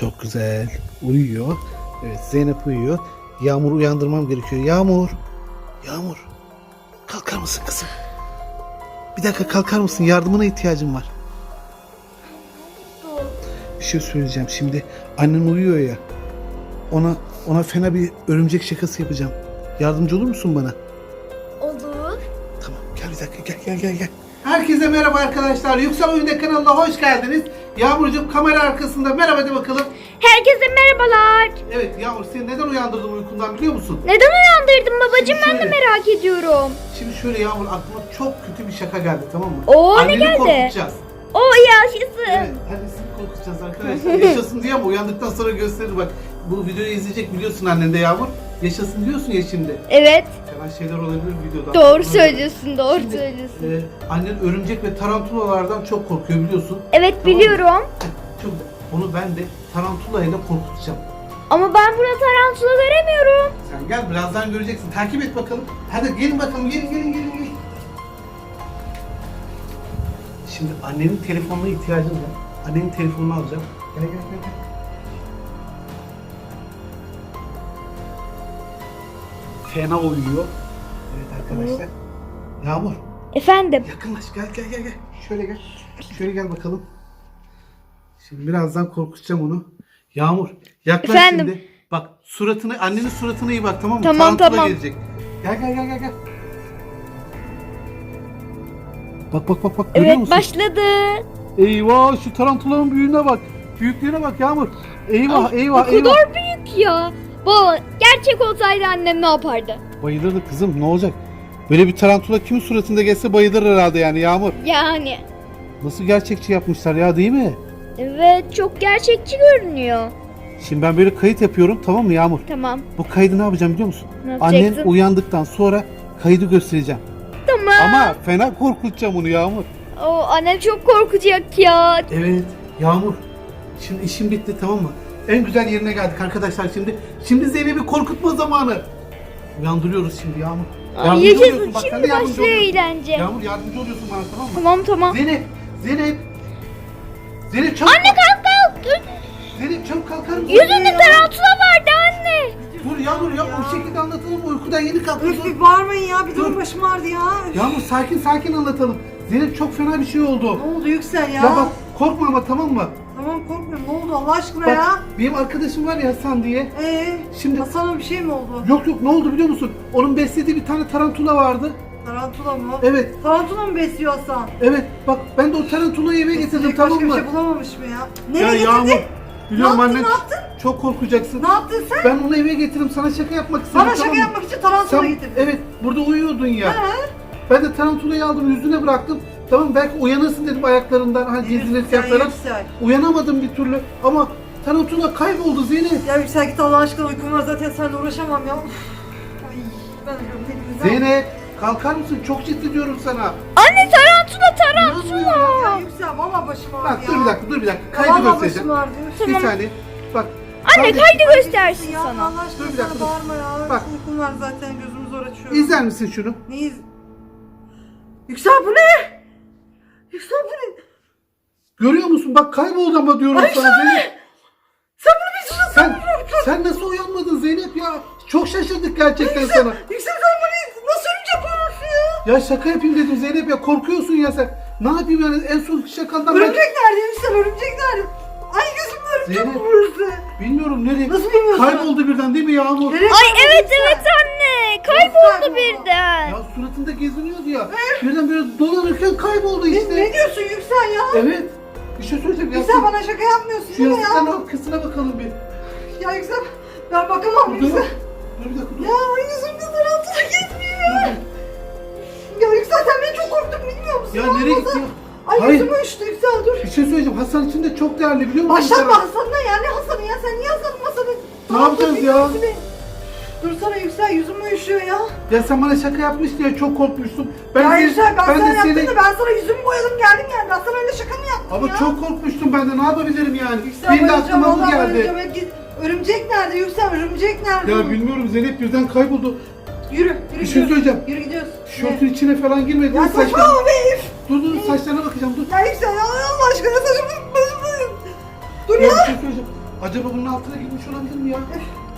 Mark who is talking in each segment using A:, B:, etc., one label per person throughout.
A: Çok güzel. Uyuyor. Evet Zeynep uyuyor. Yağmur'u uyandırmam gerekiyor. Yağmur. Yağmur. Kalkar mısın kızım? Bir dakika kalkar mısın? Yardımına ihtiyacım var. Bir şey söyleyeceğim. Şimdi annen uyuyor ya. Ona ona fena bir örümcek şakası yapacağım. Yardımcı olur musun bana?
B: Olur.
A: Tamam gel bir dakika gel gel gel gel. Herkese merhaba arkadaşlar. Yüksel Oyunda kanalına hoş geldiniz. Yağmurcuğum kamera arkasında merhaba de bakalım.
B: Herkese merhabalar.
A: Evet Yağmur seni neden uyandırdım uykundan biliyor musun?
B: Neden uyandırdın babacığım ben de
A: Şöyle.
B: merak ediyorum.
A: Şimdi şöyle Yağmur aklıma çok kötü bir şaka geldi tamam mı?
B: Oo, ne
A: Anneni
B: geldi?
A: korkutacağız.
B: O yaşasın.
A: Evet annesini korkutacağız arkadaşlar. Yaşasın diye ama uyandıktan sonra gösterir bak. Bu videoyu izleyecek biliyorsun annen de Yağmur. Yaşasın diyorsun ya şimdi.
B: Evet.
A: Şeyler olabilir videoda.
B: Doğru söylüyorsun doğru
A: Şimdi,
B: söylüyorsun.
A: e, annen örümcek ve tarantulalardan çok korkuyor biliyorsun.
B: Evet
A: Tamam mı?
B: biliyorum.
A: Çok onu ben de tarantulayla korkutacağım.
B: Ama ben burada tarantula göremiyorum.
A: Sen gel birazdan göreceksin. Takip et bakalım. Hadi gelin bakalım. Gelin gelin gelin. gelin. Şimdi annenin telefonuna ihtiyacım var. Annenin telefonunu alacağım. Gel gel gel. gel. Fena uyuyor. Evet arkadaşlar. Yağmur
B: Efendim.
A: yaklaş gel gel gel gel. Şöyle gel. Şöyle gel bakalım. Şimdi birazdan korkutacağım onu. Yağmur yaklaş
B: Efendim?
A: şimdi. Bak suratını annenin suratına iyi bak tamam mı?
B: Tamam,
A: Tarantula
B: tamam.
A: gelecek. Gel gel gel gel gel. Bak bak bak bak görüyor
B: Evet
A: musun?
B: başladı.
A: Eyvah şu tarantulanın büyüğüne bak. Büyüklüğüne bak Yağmur. Eyvah
B: Ay,
A: eyvah
B: ne
A: eyvah.
B: kadar büyük ya. Baba gerçek olsaydı annem ne yapardı?
A: Bayılırdı kızım ne olacak? Böyle bir tarantula kimin suratında gelse bayılır herhalde yani Yağmur.
B: Yani.
A: Nasıl gerçekçi yapmışlar ya değil mi?
B: Evet çok gerçekçi görünüyor.
A: Şimdi ben böyle kayıt yapıyorum tamam mı Yağmur?
B: Tamam.
A: Bu kaydı ne yapacağım biliyor musun?
B: Ne
A: Annen
B: yapacaksın?
A: uyandıktan sonra kaydı göstereceğim.
B: Tamam.
A: Ama fena korkutacağım onu Yağmur.
B: O annem çok korkacak ya.
A: Evet Yağmur. Şimdi işim bitti tamam mı? En güzel yerine geldik arkadaşlar şimdi. Şimdi Zeynep'i korkutma zamanı. Uyandırıyoruz şimdi Yağmur. Yardımcı
B: yaşasın
A: oluyorsun. Bak, sen
B: şimdi
A: de yardımcı
B: başlıyor
A: oluyorsun.
B: eğlence.
A: Yağmur yardımcı oluyorsun bana tamam mı?
B: Tamam tamam.
A: Zeynep, Zeynep. Zeynep çabuk.
B: Anne kalk kalk. Dur.
A: Zeynep çabuk kalkar mısın?
B: Yüzünde tarantula vardı anne.
A: Dur Yağmur ya o şekilde anlatalım uykudan yeni kalktın.
C: Öf bir bağırmayın ya bir
A: Dur.
C: durun başım ağrıdı ya. Üf,
A: Yağmur sakin sakin anlatalım. Zeynep çok fena bir şey oldu.
C: Ne oldu Yüksel ya?
A: Ya bak korkma ama tamam mı?
C: Tamam korkmuyorum ne oldu Allah aşkına
A: Bak
C: ya?
A: benim arkadaşım var ya Hasan diye.
C: Ee,
A: Şimdi-
C: Hasan'a bir şey mi oldu?
A: Yok yok ne oldu biliyor musun? Onun beslediği bir tane tarantula vardı.
C: Tarantula mı?
A: Evet
C: Tarantula mı besliyor Hasan?
A: evet bak ben de o tarantulayı eve getirdim
C: Besleyecek
A: tamam
C: başka
A: mı?
C: bir şey bulamamış mı ya?
A: ya
C: Nereye
A: Yağmur
C: getirdin?
A: biliyorum
C: Ne yaptın,
A: annen
C: ne yaptın?
A: çok korkacaksın.
C: Ne yaptın sen?
A: Ben onu eve getirdim sana şaka yapmak istedim
C: Bana
A: tamam
C: şaka
A: mı?
C: yapmak için tarantula
A: Sen,
C: getirdin.
A: evet burada uyuyordun ya.
C: He?
A: Ben de tarantulayı aldım yüzüne bıraktım. Tamam belki uyanırsın dedim ayaklarından hani siyaklara.
C: Yüksel.
A: Uyanamadım bir türlü ama tarantula kayboldu Zeynep.
C: Ya Yüksel git Allah aşkına uykum var zaten seninle uğraşamam ya. Ay ben ölüyorum.
A: Zeynep kalkar mısın? Çok ciddi diyorum sana.
B: Anne tarantula tarantula.
A: İnanmıyorum ya.
C: Ya Yüksel valla başım ağrıdı
A: Bak
C: ya.
A: dur bir dakika dur bir dakika.
C: Ya
A: Kaydı
C: Valla
A: göstereceğim.
C: başım ağrıdı.
A: Bir
B: Tamam.
A: saniye. Bak.
B: Anne
A: sadece-
B: kaydı göstersin
C: Ya
B: sana.
C: Allah
A: Dur
C: aşkına
A: bir dakika,
C: sana
A: dur.
C: bağırma ya.
A: Bak.
C: Uykum var zaten gözümü zor açıyorum.
A: İzler misin şunu?
C: Ne iz... Yüksel bu ne? Yüksel bu ne?
A: Görüyor musun? Bak kayboldu ama diyorum
C: Ay,
A: sana
C: sen
A: Zeynep.
C: Sen bunu bir sürü
A: Sen, sen nasıl uyanmadın Zeynep ya? Çok şaşırdık gerçekten sana.
C: Yüksel sen bu ne? Nasıl örümcek olursun ya?
A: Ya şaka yapayım dedim Zeynep ya korkuyorsun ya sen. Ne yapayım yani en son şakandan ben...
C: Örümcek nerede Yüksel? Örümcek nerede? Ay gözümde örümcek
A: Zeynep.
C: burası.
A: Bilmiyorum nereye.
C: Nasıl bilmiyorsun?
A: Kayboldu birden değil mi Yağmur?
C: Nereye
B: Ay evet
C: Yüksel?
B: evet anne. Kayboldu birden.
A: Ya suratında geziniyordu ya. Birden böyle dolanırken kayboldu işte.
C: ne diyorsun Yüksel ya?
A: Evet. Bir şey söyleyeceğim. Ya,
C: Yüksel bana şaka yapmıyorsun
A: şu
C: değil mi
A: yastıkların
C: ya?
A: arkasına bakalım bir.
C: Ya Yüksel ben bakamam
A: Dur,
C: Yüksel.
A: dur bir dakika dur.
C: Ya yüzümde tarantula gezmiyor ya. Yüksel sen beni çok korktun bilmiyor musun?
A: Ya nereye gitti?
C: Ay
A: Hayır.
C: yüzüm uçtu Yüksel dur.
A: Bir şey söyleyeceğim. Hasan için de çok değerli biliyor musun?
C: Başlatma? Hasan'la ya ne Hasan'ı ya sen niye Hasan'ın Hasan'ı?
A: Ne yapacağız ya?
C: Dur sana Yüksel yüzüm uyuşuyor ya.
A: Ya sen bana şaka yapmış diye çok korkmuştum. Ben
C: ya
A: seni-
C: Yüksel ben, sana
A: de
C: yaptım
A: seni...
C: da ben sana yüzümü boyadım geldim yani. Ben sana öyle şaka mı yaptım
A: Ama
C: ya?
A: çok korkmuştum ben de ne yapabilirim yani?
C: Yüksel
A: Benim de aklıma bu geldi.
C: Örümcek nerede Yüksel örümcek nerede?
A: Ya bilmiyorum Zeynep birden kayboldu.
C: Yürü yürü
A: Bir şey söyleyeceğim.
C: Yürü gidiyoruz.
A: Şortun içine falan girmedi.
C: Ya saçmalama be herif.
A: Dur dur saçlarına bakacağım dur.
C: Ya Yüksel ya Allah aşkına saçımı. Dur
A: Ya
C: ya.
A: bir şey söyleyeceğim. Acaba bunun altına girmiş olabilir mi ya?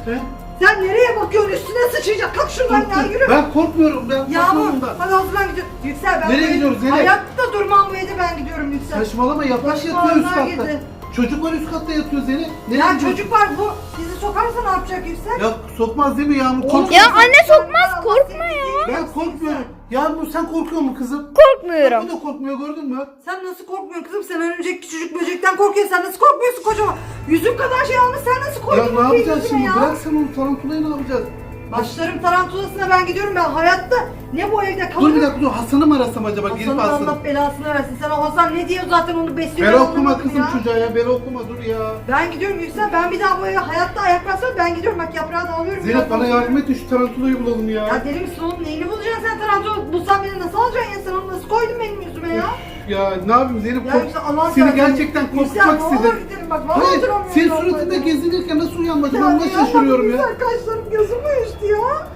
A: He?
C: Sen nereye bakıyorsun? Üstüne sıçrayacak. Kalk şuradan ya yürü.
A: Ben korkmuyorum. Ben
C: Yağmur
A: korkmuyorum bundan.
C: hadi hazırlan gidiyoruz. Yüksel ben
A: Nereye
C: bu
A: gidiyoruz, nereye?
C: Hayatta durmam bu evde ben gidiyorum Yüksel.
A: Saçmalama yaklaş yatıyor üst
C: ağrına
A: katta.
C: girdi.
A: Çocuk var üst katta yatıyor Zeynep. Nereye
C: Ya
A: gidiyorsun?
C: çocuk var bu. Bizi sokarsa ne yapacak Yüksel?
A: Ya sokmaz değil mi Yağmur? Kork-
B: Ya anne sokmaz, korkma ya.
A: Ben korkmuyorum. Yağmur sen korkuyor musun kızım?
B: Korkmuyorum.
A: O da korkmuyor gördün mü?
C: Sen nasıl korkmuyorsun kızım? Sen örümcek küçücük böcekten korkuyorsun. Sen nasıl korkmuyorsun kocaman? Yüzüm kadar şey almış. Sen nasıl
A: Ya
C: korkuyorsun?
A: ne yapacağız şimdi?
C: ya?
A: Bırak sen onu tarantulayı ne yapacağız?
C: Başlarım tarantulasına ben gidiyorum. Ben hayatta ne bu evde
A: Dur
C: kalırım.
A: bir dakika dur Hasan'ı mı arasam acaba?
C: Hasan'ın
A: Hasan'ı.
C: Allah belasını versin. Sen o Hasan ne diyor zaten onu besliyor.
A: Bel okuma kızım
C: ya.
A: çocuğa ya. Bel okuma dur ya.
C: Ben gidiyorum Yüksel. Ben bir daha bu eve hayatta ayak bassam ben gidiyorum. Bak yaprağı da alıyorum.
A: Zeynep bana yardım et şu tarantulayı bulalım ya.
C: Ya deli misin oğlum? Neyini bulacaksın sen tarantula? Bulsan beni nasıl alacaksın ya? Sen onu nasıl koydun benim yüzüme ya?
A: Ya ne yapayım Zeynep?
C: Ya
A: kork-
C: Yüksel
A: Seni gerçekten korkutmak
C: Yüksel ne olur
A: istedim.
C: gidelim bak. Vallahi
A: Hayır,
C: duramıyorum
A: senin
C: ya
A: suratında gezinirken nasıl uyanmadın?
C: Ya
A: Ben ona
C: ne
A: şaşırıyorum ya.
C: Yüksel kaşlarım gözüm uyuştu ya.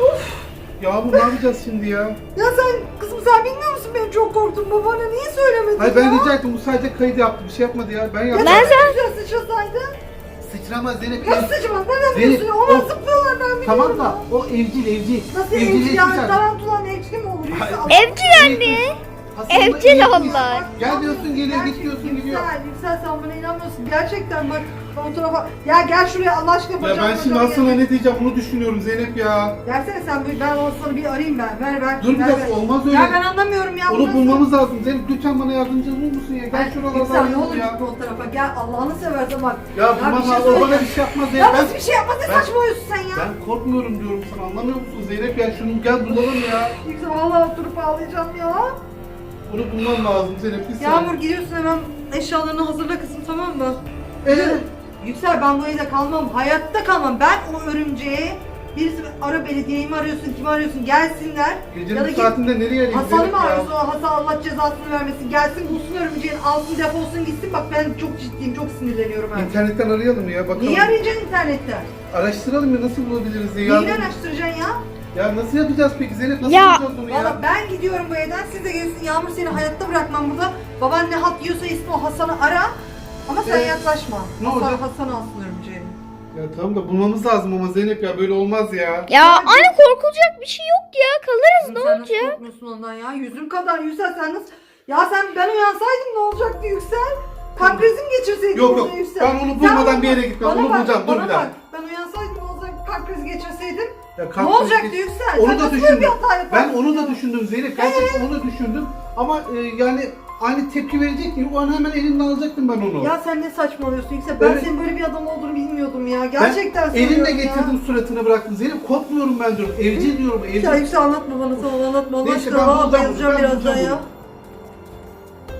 C: Of.
A: Yağmur ne yapacağız şimdi ya?
C: Ya sen kızım sen bilmiyor musun ben çok korktum babana niye söylemedin
A: Hayır
C: ya?
A: ben rica ettim bu sadece kayıt yaptı bir şey yapmadı ya. Ben
C: Ya
A: yaptım.
C: ben sen güzel sıçrasaydı.
A: Sıçramaz Zeynep.
C: Nasıl
A: ev-
C: sıçramaz? Nereden
A: Zeynep,
C: biliyorsun? ya? Onlar
A: o-
C: zıplıyorlar ben biliyorum.
A: Tamam da o evcil evcil.
C: Nasıl
A: Evcil
C: evcil yani?
A: sıçar.
C: Tarantulan evcil mi olur?
A: Hayır.
B: Evcil anne.
A: Hasan'la
B: Evcil onlar.
A: Gel diyorsun geliyor, git diyorsun gidiyor.
C: Yüksel, Yüksel sen bana inanmıyorsun. Gerçekten bak o tarafa. Ya gel şuraya Allah aşkına
A: Ya ben şimdi
C: gel.
A: ne diyeceğim bunu düşünüyorum Zeynep ya.
C: Versene sen bir- ben Hasan'ı bir arayayım ben. Ver ver.
A: Dur bir
C: ver,
A: dakika olmaz öyle.
C: Ya ben anlamıyorum ya. bu
A: Onu bulmamız lazım. Zeynep lütfen bana yardımcı olur musun ya? Gel
C: Ben
A: şuralardan
C: Yüksel ne olur
A: ya.
C: gitme o tarafa. Gel Allah'ını seversen bak.
A: Ya
C: bir
A: bulmam
C: şey
A: lazım. O bana
C: söyleyeceğim.
A: bir şey yapmaz
C: Ya
A: Zeynep. Ben,
C: nasıl bir şey yapmaz ne
A: ben-
C: saçmalıyorsun sen ya?
A: ben korkmuyorum diyorum sana anlamıyor musun Zeynep ya? Şunu gel bulalım ya.
C: Yüksel vallahi oturup ağlayacağım ya.
A: Bunu bulmam lazım Zeynep. Saniye.
C: Yağmur gidiyorsun hemen eşyalarını hazırla kızım tamam mı?
A: Ee,
C: Yüksel ben bu evde kalmam. Hayatta kalmam. Ben o örümceğe birisi ara belediyeyi mi arıyorsun, kimi arıyorsun gelsinler.
A: gecenin
C: ya da
A: bu
C: git
A: saatinde nereye arayayım
C: Hasan'ı
A: Zeynep
C: mı
A: ya?
C: arıyorsun? O Hasan Allah cezasını vermesin. Gelsin bulsun örümceğin alsın defolsun gitsin. Bak ben çok ciddiyim, çok sinirleniyorum ben.
A: İnternetten arayalım ya bakalım.
C: Neyi arayacaksın internetten?
A: Araştıralım ya nasıl bulabiliriz diye.
C: Neyi
A: Ya,
C: araştıracaksın ya?
A: Ya nasıl yapacağız peki Zeynep? Nasıl
B: Ya,
A: yapacağız onu ya?
C: Valla ben gidiyorum bu evden. Siz de gelsin. Yağmur seni hayatta bırakmam burada. Baban ne halt yiyorsa ismi o Hasan'ı ara. Ama sen
A: Evet.
C: yaklaşma.
A: Ne
C: Hasan,
A: olacak?
C: Hasan alsın örümceğini.
A: Ya tamam da bulmamız lazım ama Zeynep ya böyle olmaz ya.
B: Ya anne korkulacak bir şey yok ya. Kalırız ne
C: sen nasıl
B: olacak?
C: korkmuyorsun ondan ya? Yüzüm kadar Yüksel sen nasıl... Ya sen ben uyansaydım ne olacaktı Yüksel? Kalp krizi mi geçirseydin
A: Yok, yok.
C: Yüksel?
A: Ben onu
C: Sen
A: bulmadan bir yere gitmem.
C: bana
A: Onu
C: bak,
A: bulacağım. Dur
C: bana
A: bir dakika.
C: bak. Ben uyansaydım ne olacak? Kalp krizi geçirseydim.
A: Ya
C: Ne
A: kalp
C: olacaktı Yüksel?
A: Onu
C: sen
A: da
C: nasıl böyle
A: düşündüm.
C: bir hata yaparsın?
A: Ben onu da düşündüm Zeynep. Gerçekten onu düşündüm. Ama e, yani aynı tepki verecek mi? O an hemen elimden alacaktım ben onu.
C: Ya sen ne saçmalıyorsun Yüksel? Ben
A: Evet.
C: senin böyle bir adam olduğunu bilmiyordum ya.
A: Ben
C: Gerçekten söylüyorum
A: elimle
C: ya.
A: getirdim suratını bıraktım. Zeynep korkmuyorum ben diyorum. Evcil diyorum. Evcil.
C: Ya Yüksel anlatma bana sana anlatma. Allah
A: Neyse,
C: aşkına
A: ben
C: valla
A: bulacağım
C: bayılacağım
A: ben
C: birazdan
A: bulacağım
C: ya.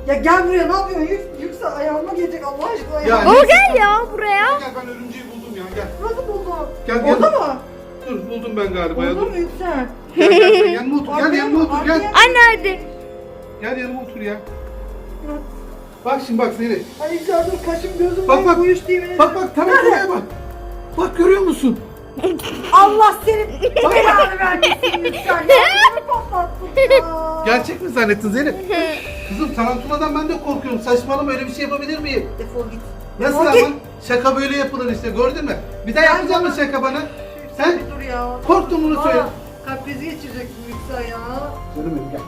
C: Ya gel buraya ne yapıyorsun? Yük, yüksel ayağıma gelecek Allah aşkına ya.
A: Ya
B: gel
A: tamam.
B: ya buraya.
A: Gel ben örümceği buldum ya gel.
C: Nasıl buldun?
A: Gel, gel.
C: Orada
A: buldum ben galiba ya.
C: Buldun
A: Dur.
C: mu Yüksel?
A: Gel gel sen yanıma otur. Gel yanıma otur gel.
B: Anne hadi.
A: Gel yanıma otur ya. Bak şimdi bak Zeynep.
C: Ay Yüksel dur kaşım gözüm
A: Bak, bak.
C: uyuştu yemin
A: Bak
C: ederim.
A: bak tarantulaya bak. Bak görüyor musun?
C: Allah senin belanı vermesin Yüksel. Ya bunu patlattın ya.
A: Gerçek mi zannettin Zeynep? Kızım tarantuladan ben de korkuyorum. Saçmalama öyle bir şey yapabilir miyim?
C: Defol git.
A: Nasıl
C: Defol
A: ama? Şaka böyle yapılır işte gördün mü? Bir daha
C: Ben
A: yapacak mı şaka bana? Sen
C: bir dur ya.
A: korktun bunu söyle.
C: Kalp krizi geçireceksin Yüksel ya.
A: Canım benim gel.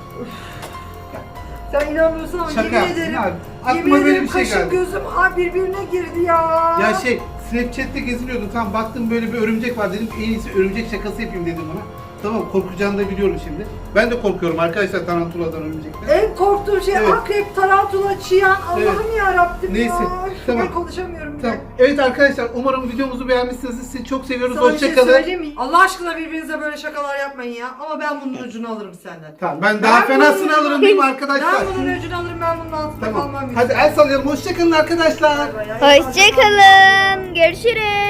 C: Sen inanmıyorsan ama
A: Şaka
C: yemin
A: yaptın
C: ederim.
A: abi. Aklıma
C: yemin
A: böyle
C: ederim
A: bir şey
C: kaşım
A: geldi.
C: gözüm ha birbirine girdi ya.
A: Ya şey Snapchat'te geziniyordum tam baktım böyle bir örümcek var dedim ki en iyisi örümcek şakası yapayım dedim ona. Tamam korkacağını da biliyorum şimdi. Ben de korkuyorum arkadaşlar tarantuladan örümcekten.
C: En korktuğum şey
A: Evet.
C: akrep, tarantula, çiyan. Allah'ım ya Rabbim
A: Neyse,
C: ya.
A: tamam.
C: Ben konuşamıyorum bile.
A: Tamam. Evet arkadaşlar umarım videomuzu beğenmişsiniz. Sizi çok seviyoruz.
C: Sana bir şey
A: Hoşçakalın.
C: söyleyeyim mi? Allah aşkına birbirinize böyle şakalar yapmayın ya. Ama ben bunun ucunu alırım senden.
A: Tamam ben daha
C: Ben
A: fenasını
C: bunu-
A: alırım değil mi arkadaşlar?
C: Ben bunun ucunu alırım ben bunun altında
A: Tamam.
C: kalmam.
A: Hadi el sallayalım. Hoşçakalın arkadaşlar.
B: Hoşçakalın. Görüşürüz.